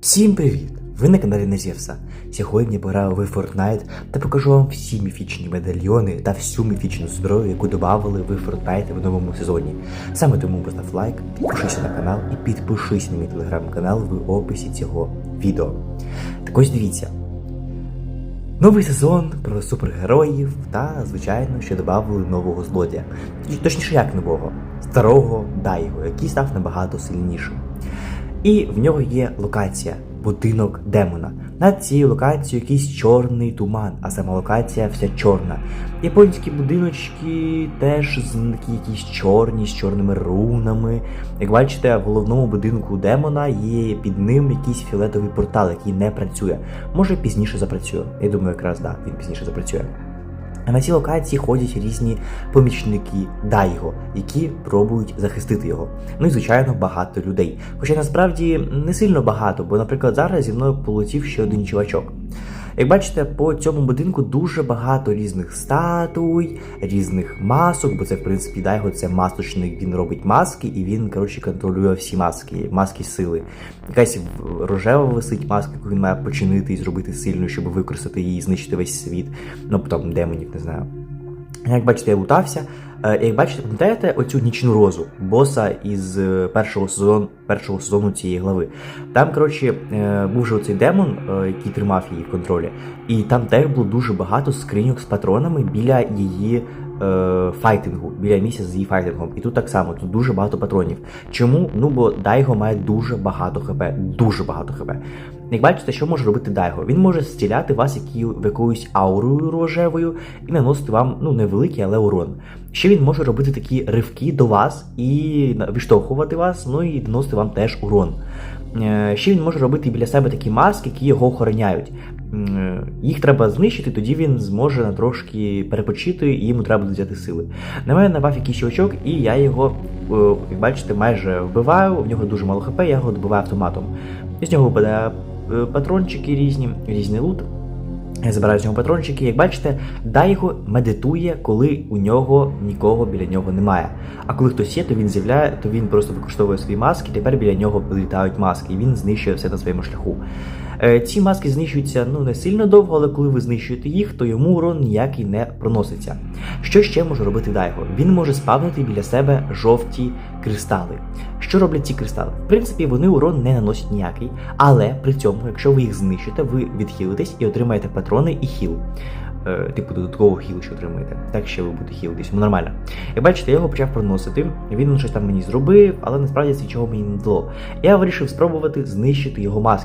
Всім привіт! Ви на каналі Незєвса. Сьогодні пограю в Fortnite та покажу вам всі міфічні медальйони та всю міфічну зброю, яку додавали в Fortnite в новому сезоні. Саме тому постав лайк, підпишися на канал і підпишись на мій телеграм-канал в описі цього відео. Так ось дивіться. Новий сезон про супергероїв та, звичайно, що додавали нового злодія. Точніше, як нового, старого Дайго, який став набагато сильнішим. І в нього є локація будинок демона. Над цією локацією якийсь чорний туман, а сама локація вся чорна. Японські будиночки теж такі якісь чорні, з чорними рунами. Як бачите, в головному будинку демона є під ним якийсь фіолетовий портал, який не працює. Може пізніше запрацює. Я думаю, якраз да, він пізніше запрацює. На цій локації ходять різні помічники Дайго, які пробують захистити його. Ну і звичайно багато людей. Хоча насправді не сильно багато, бо, наприклад, зараз зі мною полетів ще один чувачок. Як бачите, по цьому будинку дуже багато різних статуй, різних масок, бо це, в принципі, Дайго це масочник, він робить маски і він, коротше, контролює всі маски, маски сили. Якась рожева висить маска, яку він має починити і зробити сильною, щоб використати її і знищити весь світ. Ну, потім демонів, не знаю. Як бачите, я лутався. Е, Як бачите, пам'ятаєте оцю нічну розу, боса із е, першого сезону, першого сезону цієї глави. Там, коротше, е, був же оцей демон, який тримав її в контролі, і там теж було дуже багато скриньок з патронами біля її файтингу, біля місця з її файтингом. І тут так само, тут дуже багато патронів. Чому? Ну бо Дайго має дуже багато хп, дуже багато хп. Як бачите, що може робити Дайго? Він може стіляти вас в якоюсь аурою рожевою і наносити вам ну невеликий, але урон. Ще він може робити такі ривки до вас і відштовхувати вас, ну і наносити вам теж урон. Е, Ще він може робити біля себе такі маски, які його охороняють. Е, Їх треба знищити, тоді він зможе на трошки перепочити і йому треба буде взяти сили. На мене напав якийсь чувачок, і я його, е, як бачите, майже вбиваю. В нього дуже мало хп, я його добиваю автоматом. З нього випадає патрончики різні, різний лут. Я забираю з нього патрончики. Як бачите, Дайго медитує, коли у нього нікого біля нього немає. А коли хтось є, то він з'являє, то він просто використовує свої маски, тепер біля нього літають маски, і він знищує все на своєму шляху. Е, Ці маски знищуються ну не сильно довго, але коли ви знищуєте їх, то йому урон ніякий не проноситься. Що ще може робити Дайго? Він може спавнити біля себе жовті кристали. Що роблять ці кристали? В принципі, вони урон не наносять ніякий, але при цьому, якщо ви їх знищите, ви відхилитесь і отримаєте патрони і хіл. Е, Типу додаткового хіл, що отримуєте. Так ще ви будете хілитись, ну нормально. Як бачите, я його почав проносити. Він щось там мені зробив, але насправді це нічого мені не дало. Я вирішив спробувати знищити його маски.